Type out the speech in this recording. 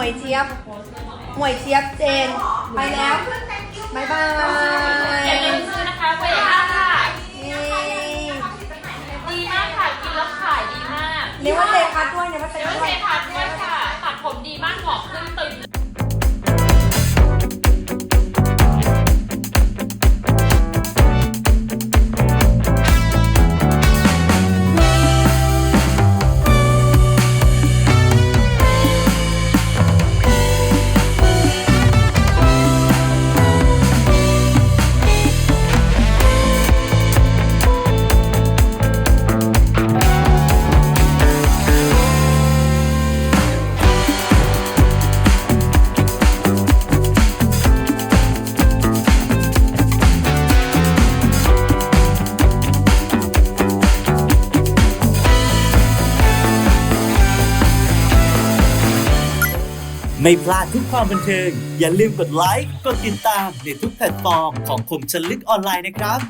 วยเจี๊ยบหมวยเจี๊ยบเจน ไปแล้วบายบายอย่าลืมซื้อนะคะไปค่ะดีมากค่ะ กินแล้วขายดีมากเนวัตเตพัดด้วยเนวัตเตพัดด้วยค่ะ ไม่พลาดทุกความบันเทิง อย่าลืมกดไลค์ กดติดตามในทุกแพลตฟอร์มของคมชนลึกออนไลน์นะครับ